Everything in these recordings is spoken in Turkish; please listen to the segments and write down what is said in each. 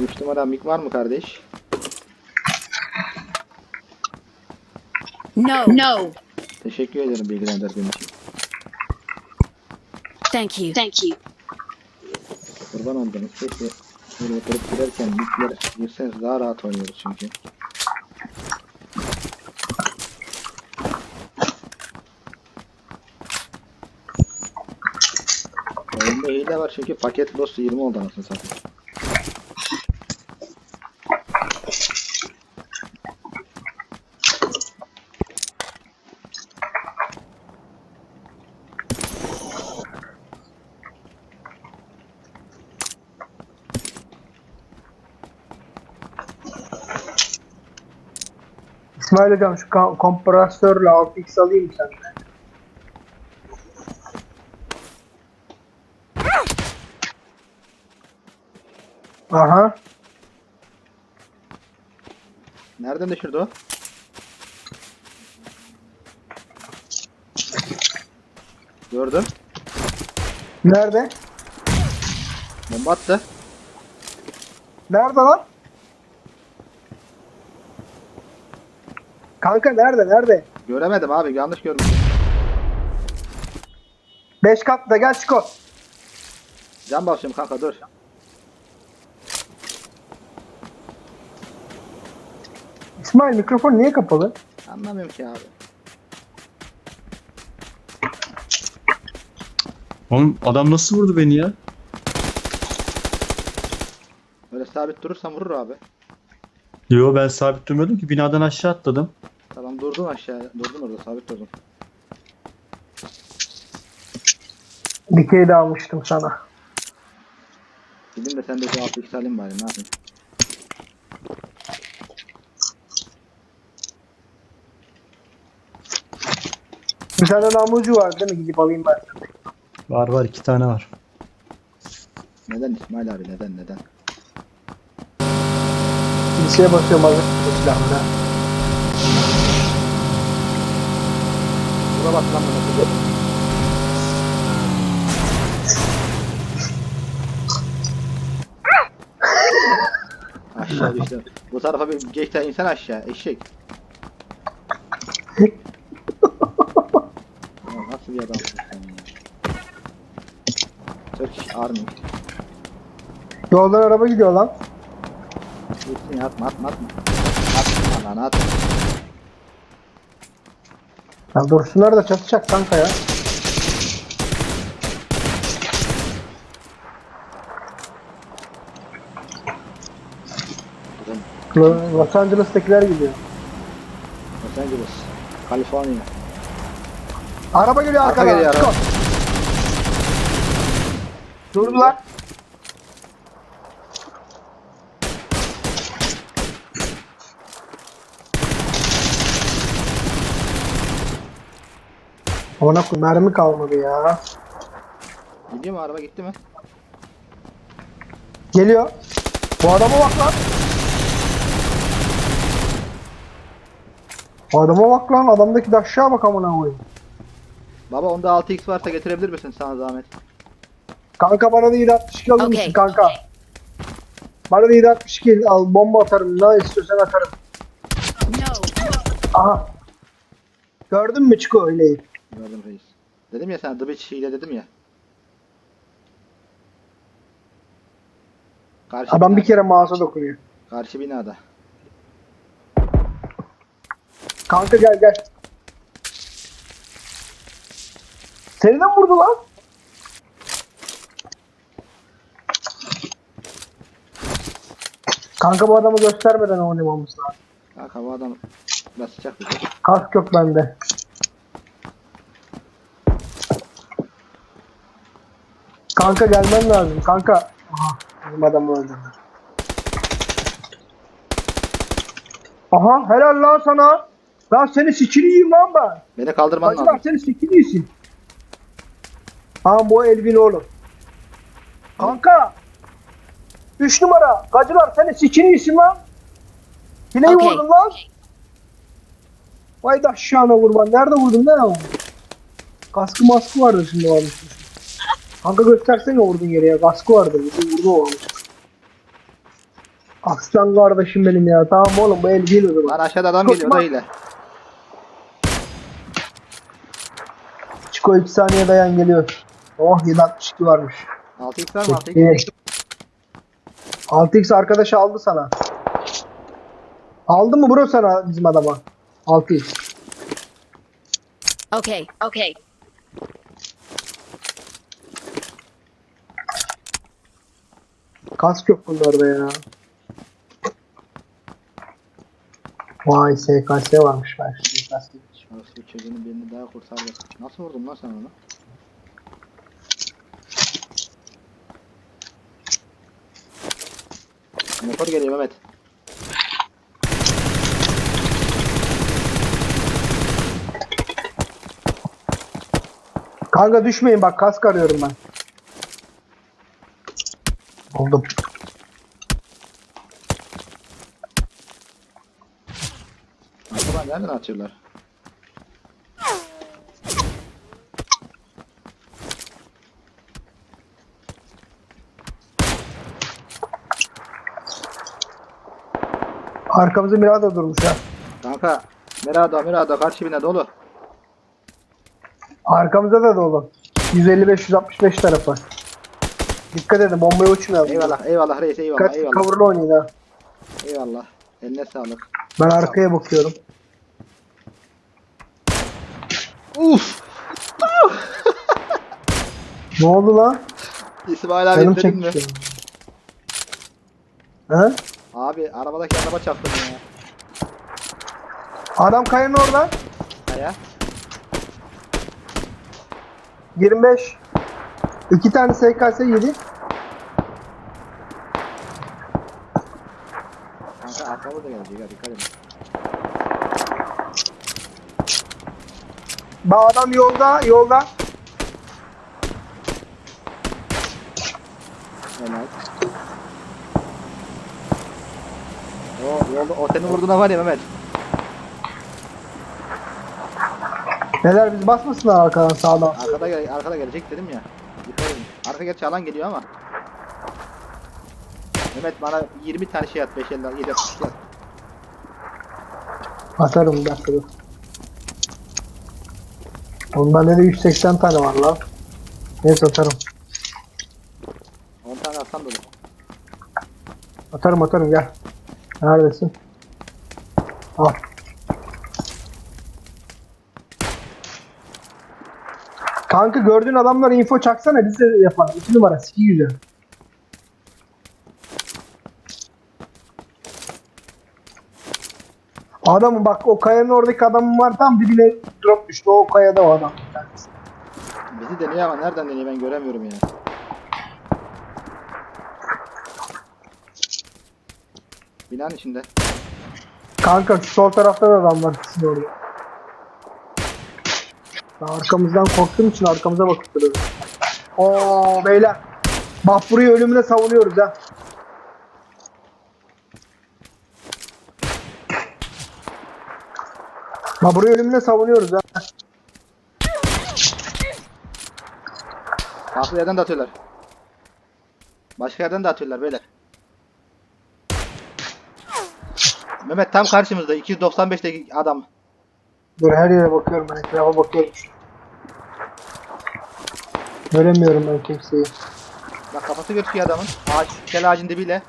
3 numara mik var mı kardeş? No. No. Teşekkür ederim bilgilendirdiğin için. Thank you. Thank you. Kurban oldunuz. Keşke böyle oturup girerken mikler girseniz daha rahat oynuyoruz çünkü. Oyunda hile var çünkü paket loss 20 oldu anasını satayım. İsmail hocam şu kompresörle 6x alayım senden? Aha. Nereden düşürdü o? Gördüm. Nerede? Bomba attı. Nerede lan? Kanka nerede nerede? Göremedim abi yanlış görmüşüm. 5 katta gel Çiko. Can basıyorum kanka dur. İsmail mikrofon niye kapalı? Anlamıyorum ki abi. Oğlum adam nasıl vurdu beni ya? Böyle sabit durursan vurur abi. Yo ben sabit durmuyordum ki binadan aşağı atladım. Tamam durdun aşağı. Durdun orada sabit durdun. Dikey de almıştım sana. Gidin de sen de 6 alayım bari ne yapayım. Bir tane namucu var değil mi? Gidip alayım ben. Var var iki tane var. Neden İsmail abi neden neden? Kiliseye basıyorum hazır silahına. Buna bak lan bana. Aşağı düştüm. Bu tarafa bir geç tane insan aşağı eşek. Ya nasıl bir adamsın sen ya? Turkish Army. Yoldan araba gidiyor lan. Gitsin atma atma atma. Atma lan atma. Ya dursunlar da çatacak kanka ya. Lo- Los Angeles'takiler gidiyor. Los Angeles. Kaliforniya. Araba geliyor Arka arkadan. geliyor Çıko. araba. Durdular. Ona koy mermi kalmadı ya. Gidiyor mu araba gitti mi? Geliyor. Bu adama bak lan. Adama bak lan. Adamdaki de aşağı bak amına koyayım. Baba onda 6x varsa getirebilir misin sana zahmet? Kanka bana da 762 alır Okay. mısın kanka? Bana da 762 al bomba atarım. Ne istiyorsan atarım. No. Aha. Gördün mü Çiko öyleyi? Gördüm reis. Dedim ya sana The Witch hile dedim ya. Karşı Adam bir binada. kere mouse'a dokunuyor. Karşı binada. Kanka gel gel. Seni de mi vurdu lan? Kanka bu adamı göstermeden oynamamız lazım. Kanka bu adam basacak bizi. Kask yok bende. Kanka gelmen lazım. Kanka. Aha, bizim adamı öldürdü. Aha helal lan sana. Lan seni sikini yiyeyim lan ben. Beni kaldırman Hacı lazım. bak seni sikini yiyin. Ha bu Elvin oğlum. Kanka. Üç numara. Gacılar seni sikini yiyin lan. Yine Okay. vurdun lan. Vay da aşağına kurban. Nerede vurdun lan ama? Kaskı maskı vardı şimdi varmış. Kanka göstersene vurdun yere ya. Kaskı vardı. Bizi vurdu o varmış. Aslan kardeşim benim ya. Tamam oğlum bu el değil o zaman. Aşağıda adam geliyor da ile. Çiko 2 saniye dayan geliyor. Oh 762 varmış. 6x var mı 6x? İyi. 6x arkadaş aldı sana. Aldı mı bro sana bizim adama? 6x. Okay, okay. Kask yok bunlarda ya. Vay SKS varmış ben SKS. Şanslı çocuğunun birini daha kurtardı. Nasıl vurdun lan sen onu? Motor geliyor Mehmet. Kanka düşmeyin bak kask arıyorum ben. Buldum. Arkadan nereden atıyorlar? Arkamızda Mirado durmuş ha. Kanka Mirado Mirado karşı bine dolu. Arkamızda da dolu. 155-165 tarafı. Dikkat edin bombaya uçmayalım. Eyvallah eyvallah reis eyvallah Dikkat eyvallah. coverlı oynayın ha. Eyvallah. Eline sağlık. Ben arkaya bakıyorum. Uf! Ne oldu lan? İsmail abi Canım mi? çekmiş ya. He? Abi arabadaki araba çarptı beni ya. Adam kayanın orada. Kaya. 25. İki tane SKS yedi. Kanka arkamda da gelecek ya dikkat edin. Bak adam yolda, yolda. Helal. O yolda o seni vurduğuna var ya Mehmet. Neler biz basmasınlar arkadan sağdan. Arkada gel arkada gelecek dedim ya. Arka gerçi alan geliyor ama. Mehmet bana 20 tane şey at 5 eller 7 at. at. Atarım bir dakika dur. Ondan ne de 180 tane var lan. Neyse atarım. 10 tane atsam da olur. Atarım atarım gel. Neredesin? Al. Kanka gördüğün adamlara info çaksana biz de yapalım. 2 numara 2 güzel. Adamın bak o kayanın oradaki adamın var tam dibine drop düştü. O kayada o adam. Bizi deniyor ama nereden deniyor ben göremiyorum ya. Binanın içinde. Kanka şu sol tarafta da adam var orada. Ben arkamızdan korktuğum için arkamıza bakıp duruyorum. Oo beyler. Burayı ölümüne savunuyoruz ha. Burayı ölümüne savunuyoruz ha. Farklı yerden de atıyorlar. Başka yerden de atıyorlar beyler. Mehmet tam karşımızda 295'teki adam. Dur her yere bakıyorum ben etrafa bakıyorum. Göremiyorum ben kimseyi. Bak kafası gözüküyor adamın. Ağaç, kel ağacın dibiyle.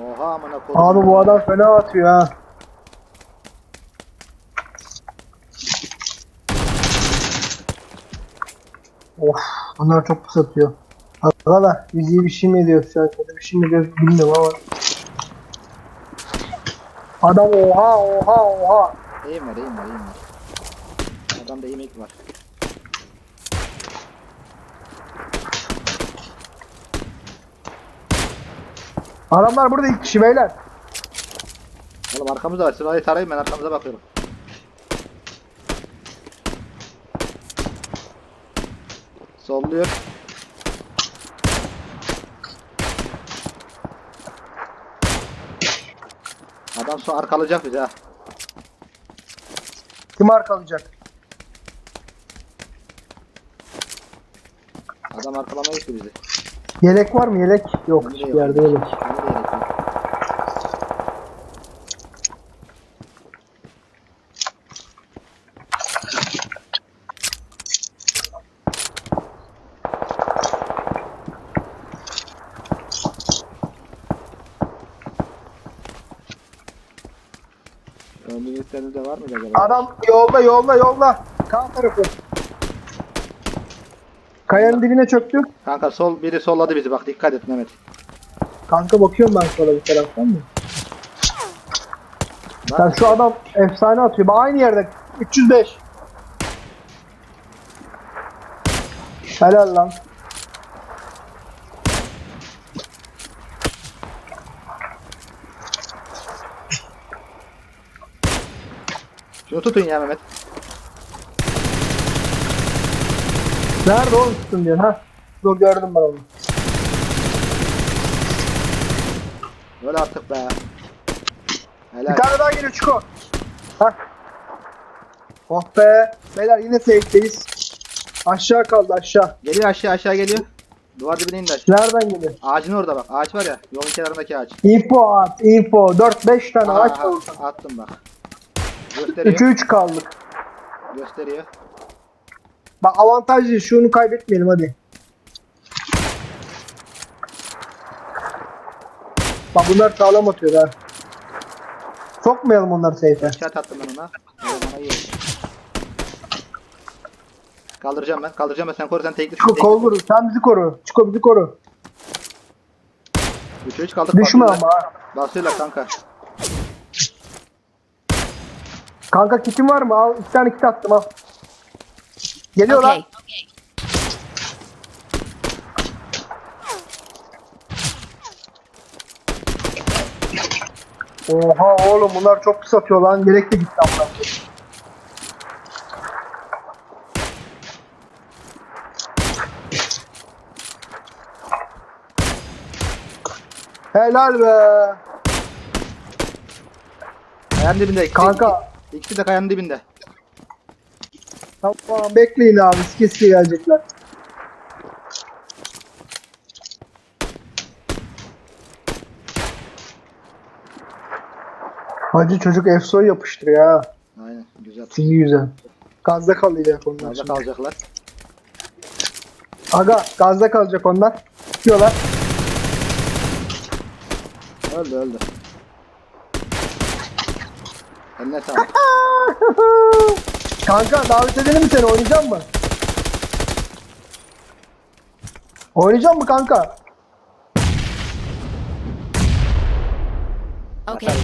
Oha amına koydum. Abi bu adam fena atıyor ha. Of bunlar çok pis atıyor. Arkadaşlar biz iyi bir şey mi ediyoruz şu an? Kötü bir şey mi ediyoruz bilmiyorum ama. Adam oha oha oha. Eğim var, eğim var, eğim var. Adamda eğim var. Adamlar burada iki kişi beyler. Oğlum arkamızda var. Sırayı tarayın ben arkamıza bakıyorum. Solluyor. Adam sonra arkalayacak bizi ha. Kim arkalayacak? Adam arkalamayız ki bizi. Yelek var mı yelek? Yok hiçbir yerde de yelek yok. Ömürlüklerinizde var mıydı acaba? Adam yolda yolda yolda. Sağ tarafı. Kayanın dibine çöktü. Kanka sol biri solladı bizi bak dikkat et Mehmet. Kanka bakıyorum ben sola bir taraftan mı? Sen şu adam efsane atıyor. Bak aynı yerde. 305. Helal lan. Şunu tutun ya Mehmet. Nerede oğlum tutun diyorsun ha? Dur gördüm ben onu. Öyle artık be. Helal. Bir tane daha geliyor Çiko. Hah. Oh be. Beyler yine safe'deyiz. Aşağı kaldı aşağı. Geliyor aşağı aşağı geliyor. Duvar dibine indi aşağı. Nereden geliyor? Ağacın orada bak. Ağaç var ya. Yolun kenarındaki ağaç. Info at, info. 4-5 tane Aha, ağaç var. attım bak. Gösteriyor. 3'e 3 kaldık. Gösteriyor. Bak avantajlı şunu kaybetmeyelim hadi. Bak bunlar sağlam atıyor ha. Sokmayalım onları safe'e. Şart attım ben ona. Bana iyi. Kaldıracağım ben. Kaldıracağım ben. Sen koru sen tekli. Çiko kol vur. Sen bizi koru. Çiko bizi koru. 3 3 kaldık. Düşme ama ha. Basıyorlar kanka. Kanka kitin var mı? Al. iki tane kit attım al. Geliyor lan. Okay. Oha oğlum bunlar çok pis atıyor lan. Gerekli gitti amına. Helal be. Kayanın dibinde. Kanka İkisi de kayanın dibinde. tamam bekleyin abi. Sike gelecekler. Hacı çocuk efsoy yapıştırıyor ha. Aynen. Güzel. Singi güzel. Gazda kalacak onlar. Nerede şimdi. kalacaklar? Aga gazda kalacak onlar. Tutuyorlar. Öldü öldü. Eline sağlık. Kanka davet edelim mi seni? Oynayacak mı? Oynayacak mı kanka? Okay.